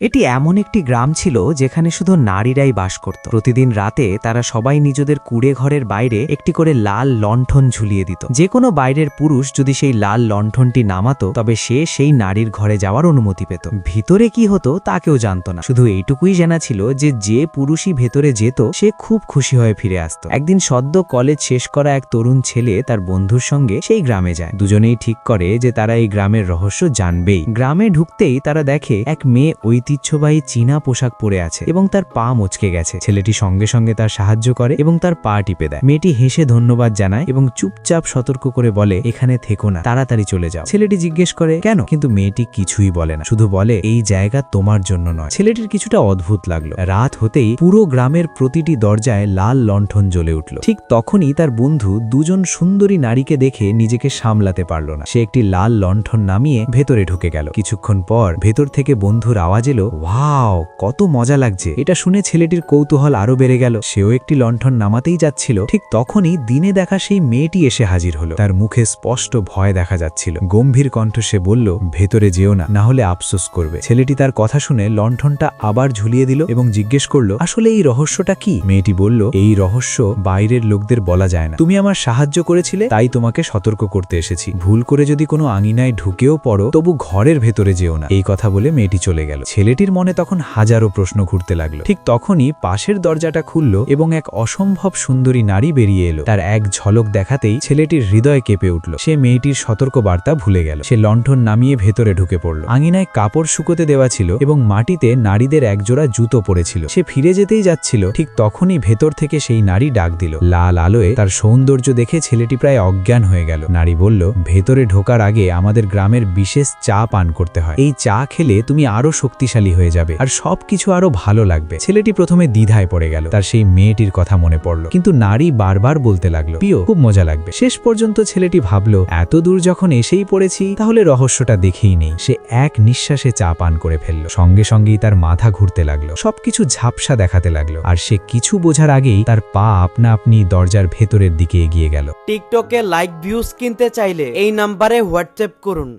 এটি এমন একটি গ্রাম ছিল যেখানে শুধু নারীরাই বাস করত। প্রতিদিন রাতে তারা সবাই নিজেদের কুড়ে ঘরের বাইরে একটি করে লাল লণ্ঠন ঝুলিয়ে দিত। যে কোনো বাইরের পুরুষ যদি সেই লাল লণ্ঠনটি নামাতো, তবে সে সেই নারীর ঘরে যাওয়ার অনুমতি পেত। ভিতরে কি হতো তা কেউ জানত না। শুধু এইটুকুই জানা ছিল যে যে পুরুষই ভেতরে যেত, সে খুব খুশি হয়ে ফিরে আসতো। একদিন সদ্য কলেজ শেষ করা এক তরুণ ছেলে তার বন্ধুর সঙ্গে সেই গ্রামে যায়। দুজনেই ঠিক করে যে তারা এই গ্রামের রহস্য জানবেই। গ্রামে ঢুকতেই তারা দেখে এক মেয়ে ঐতিহ্যবাহী চীনা পোশাক পরে আছে এবং তার পা মচকে গেছে। ছেলেটি সঙ্গে সঙ্গে তার সাহায্য করে এবং তার পা টিপে দেয়। মেয়েটি হেসে ধন্যবাদ জানায় এবং চুপচাপ সতর্ক করে বলে, এখানে থেকো না, তাড়াতাড়ি চলে যাও। ছেলেটি জিজ্ঞেস করে, কেন? কিন্তু মেয়েটি কিছুই বলে না। শুধু বলে, এই জায়গা তোমার জন্য নয়। ছেলেটির কিছুটা অদ্ভুত লাগল। রাত হতেই পুরো গ্রামের প্রতিটি দরজায় লাল লণ্ঠন জ্বলে উঠল। ঠিক তখনই তার বন্ধু দুজন সুন্দরী নারীকে দেখে নিজেকে সামলাতে পারল না। সে একটি লাল লণ্ঠন নামিয়ে ভেতরে ঢুকে গেল। কিছুক্ষণ পর ভেতর থেকে বন্ধুর আওয়াজ এলো ওয়াও, কত মজা লাগছে। এটা শুনে ছেলেটির কৌতূহল আরও বেড়ে গেল। সেও একটি লণ্ঠন নামাতেই যাচ্ছিল। ঠিক তখনই দিনে দেখা সেই মেয়েটি এসে হাজির হলো। তার মুখে স্পষ্ট ভয় দেখা যাচ্ছিল। গম্ভীর কণ্ঠ সে বলল, ভেতরে যেও না না হলে আফসোস করবে। ছেলেটি তার কথা শুনে লণ্ঠনটা আবার ঝুলিয়ে দিল এবং জিজ্ঞেস করল, আসলে এই রহস্যটা কি? মেয়েটি বলল, এই রহস্য বাইরের লোকদের বলা যায় না। তুমি আমার সাহায্য করেছিলে, তাই তোমাকে সতর্ক করতে এসেছি। ভুল করে যদি কোনো আঙিনায় ঢুকেও পড়ো, তবু ঘরের ভেতরে যেও না। এই কথা বলে মেয়েটি চলে গেল। ছেলেটির মনে তখন হাজারো প্রশ্ন ঘুরতে লাগল। ঠিক তখনই পাশের দরজাটা খুলল এবং এক অসম্ভব সুন্দরী নারী বেরিয়ে এলো। তার এক ঝলক দেখাতেই ছেলেটির হৃদয় কেঁপে উঠল। সে মেয়েটির সতর্ক বার্তা ভুলে গেল। সে লণ্ঠন নামিয়ে ভেতরে ঢুকে পড়ল। আঙিনায় কাপড় শুকোতে দেওয়া ছিল এবং মাটিতে নারীদের একজোড়া জুতো পড়েছিল। সে ফিরে যেতেই যাচ্ছিল। ঠিক তখনই ভেতর থেকে সেই নারী ডাক দিল। লাল আলোয় তার সৌন্দর্য দেখে ছেলেটি প্রায় অজ্ঞান হয়ে গেল। নারী বলল, ভেতরে ঢোকার আগে আমাদের গ্রামের বিশেষ চা পান করতে হয়। এই চা খেলে তুমি আরও শক্তিশালী হয়ে যাবে। আর সবকিছু আরও ভালো লাগবে। ছেলেটি প্রথমে দ্বিধায় পড়ে গেল। তার সেই মেয়েটির কথা মনে পড়ল। কিন্তু নারী বারবার বলতে লাগল, প্রিয়, খুব মজা লাগবে। শেষ পর্যন্ত ছেলেটি ভাবল, এত দূর যখন এসেই পড়েছি, তাহলে রহস্যটা দেখেই নেই। সে এক নিঃশ্বাসে চা পান করে ফেলল। সঙ্গে সঙ্গেই তার মাথা ঘুরতে লাগল। সবকিছু ঝাপসা দেখাতে লাগল। আর সে কিছু বোঝার আগেই তার পা আপনা আপনি দরজার ভেতরের দিকে এগিয়ে গেল। টিকটকে লাইক, ভিউজ কিনতে চাইলে এই নাম্বারে হোয়াটসঅ্যাপ করুন।